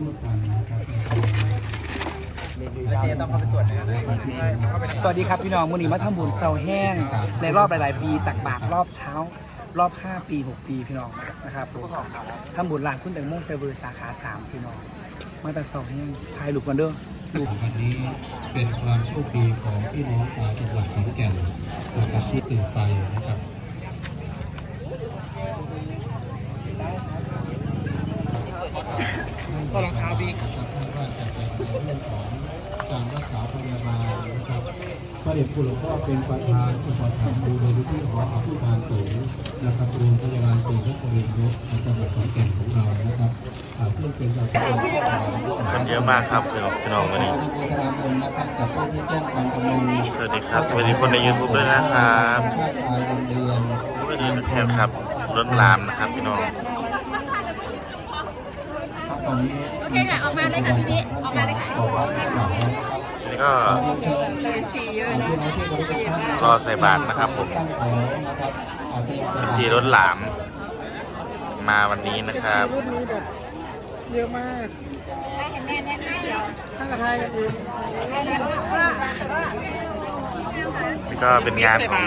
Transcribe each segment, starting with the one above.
ร่วมกันนะครับเจต้องเข้าไปตรวจนะสวัสดีครับพี่น้องมือนี้มาทำบุญเสาแห้ง ในรอบหลาย ๆ ปีตักบาตรรอบเช้า รอบ 5 ปี 6 ปีพี่น้องนะครับผมทำบุญหลานคุณแตงโมเซเวอร์สาขา 3 พี่น้อง มาแต่เสาแห้งถ่ายรูปกันเด้อรูปวันนี้เป็นความโชคดีของพี่น้องชาวจังหวัดขอนแก่นนะครับที่สื่อไปนะครับ ก็รองเท้าบิ๊กสัมภาษณ์ว่าจะเป็นในเรื่องของการรักษาพยาบาลนะครับพระเดชคุณหลวงพ่อเป็นประธานอุปถัมภ์ดูแลที่หออภิบาลสูงนะครับโรงพยาบาลศรีนครินทร์นุในจังหวัดขอนแก่นของเรานะครับซึ่งเป็นสถานที่คนเยอะมากครับพี่น้องพี่น้องวันนี้ที่ธนาคารนะครับกับผู้ที่แจ้งความจำนงสวัสดีครับสวัสดีคนใน YouTube ด้วยนะครับชาติชายเรียนเดินแถวครับรถลามนะครับพี่น้อง โอเคค่ะออกมาเลยค่ะพี่พี่ออกมาเลยค่ะบอกว่าไม่กล่าวนะนี่ก็เชิญพี่น้องที่บริจาครอใส่บาตรนะครับผมตั้งแถวนะครับอาเรียนสสีรถหลาม มาวันนี้นะครับเยอะมากทั้งกระทายกันเองนี่ก็เป็นงานของ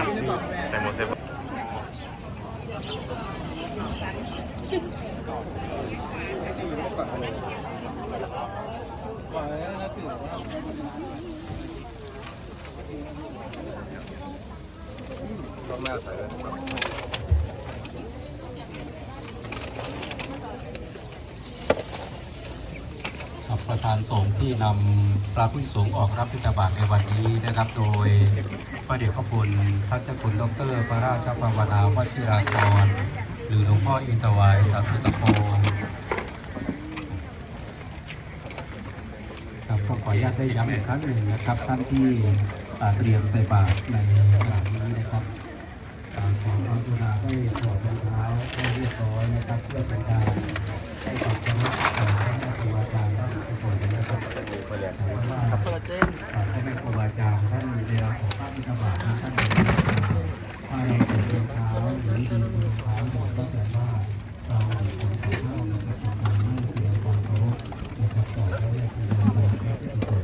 แตงโมเซฟ ครับประธานสงฆ์ที่นำพระผู้สงฆ์ออกรับบิณฑบาตในวันนี้นะครับ โดยพระเดชพระคุณพระเจ้าคุณดร พระราชภาวนาวชิรากร หรือหลวงพ่ออินทวายสัตตุตโพ ครับก็ขออนุญาตได้ย้ำอีกครั้งหนึ่งนะครับท่านที่เตรียมใส่บาตรในขณะนี้นะครับอ่าขอความกรุณาได้ถอดรองเท้าให้เรียบร้อยนะครับเพื่อเป็นการให้ความเคารพต่อพระครูอาจารย์ท่านทุกคนนะครับเพราะว่าคอลลาเจนอ่าพระแม่ครูอาจารย์ท่านเวลาของพระบิณฑบาตนั้นท่านมีถ้าเราใส่รองเท้าหรือยืนบนรองเท้าบอกก็แต่ว่าเราเป็นคน รอพระแม่ครูอาจารย์ครับทุกคน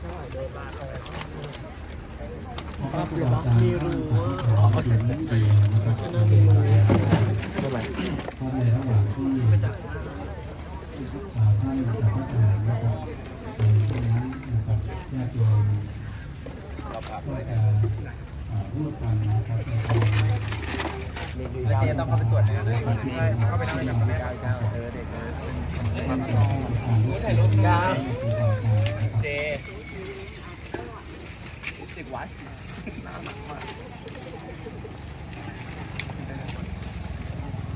เท่าไหร่เดินมาพระครูอาจารย์ท่านขอเป็นนักเรียนนะครับในเพราะในระหว่างที่อ่าท่านจะพัฒนานะครับในช่วงนั้นนะครับญาติโยมก็จะร่วมกันนะครับ เจต้องเข้าไปตรวจนะเข้าไปทำอะไรแบบนี้ได้เจ้าเออเด็กถ่ายรูปกันเจเด็กวัดน่ารักมาก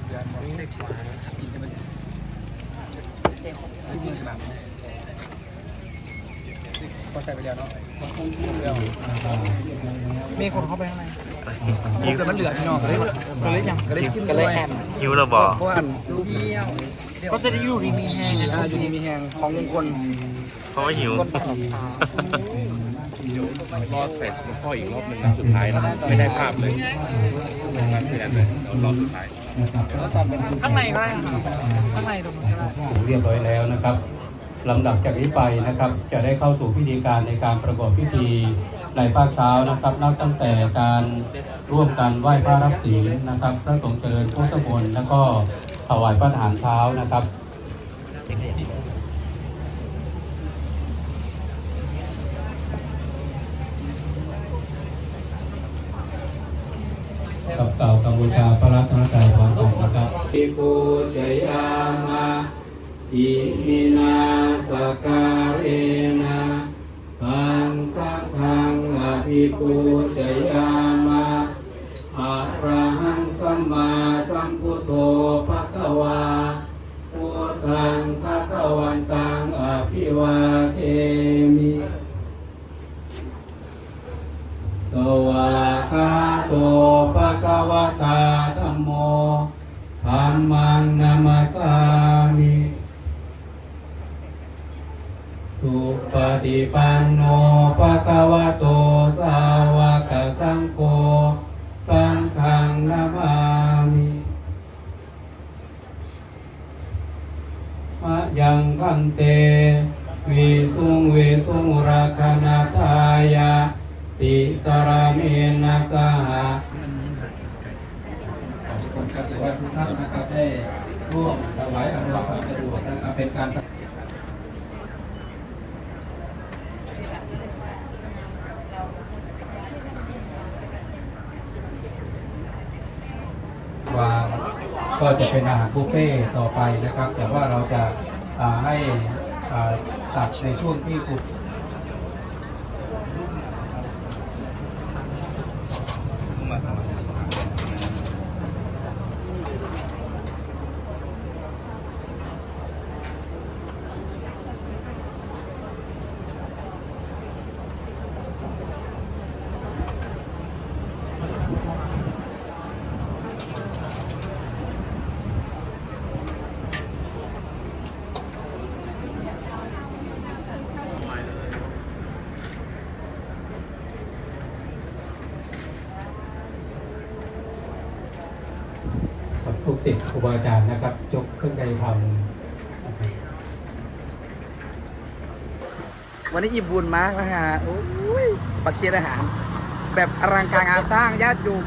เดือนนี้เด็กวัดกินกันมันซีบิงแบบ พอใส่ไปแล้วเนาะเดี๋ยวมีคนเข้าไปข้างในหิวแต่มันเหลือพี่น้องก็เลยก็เลยยังก็เลยซิมด้วยหิวเราบอกเพราะว่าลูกเที่ยวก็จะได้อยู่ดีมีแหงอ่าอยู่ดีมีแหงของมงคลเพราะว่าหิวคนประสบรอเสร็จหลวงพ่ออีกรอบหนึ่งนะสุดท้ายนะไม่ได้ภาพเลยงั้นไม่ได้เลยรอบสุดท้ายข้างในก็ได้ครับข้างในตรงนี้ก็ได้เรียบร้อยแล้วนะครับ ลำดับจากนี้ไปนะครับ จะได้เข้าสู่พิธีการในการประกอบพิธีในภาคเช้านะครับนับตั้งแต่การร่วมกันไหว้พระรับศีลนะครับ พระสงฆ์เจริญพุทธมนต์แล้วก็ถวายพระทหารเช้านะครับกับเก่ากัมพูชาพระรัตนตรัยพรของนะครับอิปูชยามาอิมิน การเรนะขันสังฆังอภิปูชยามาอะระหังสัมมาสัมพุทโธภะคะวาพุทธังภะคะวันตังอภิวาเทมิสวากาโตภะคะวะตา วโตสาวกสังโฆสังฆังนามามิมะยังคันเตวิสุงเวสุงราคณาทายาติสารเมนะสหะทุณครับหรือว่าทุกท่านนะครับได้ร่วมถวายอนุรักษ์ควาะดวกนะครับเป็นการ วาง ก็จะเป็นอาหารบุฟเฟ่ต์ต่อไปนะครับ แต่ว่าเราจะาให้ตัดในช่วงที่ปู ศิษย์ครูบาอาจารย์นะครับยกเครื่องใจทำวันนี้อิ่มบุญมากนะฮะโอ้ยประเคียนอาหาร แบบอลังการงานสร้างญาติโยม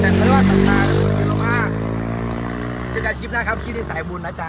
แต่ไม่ว่าศรัทธาเยอะมาเจะได้คลิปนะครับคลิปในสายบุญนะจ๊ะ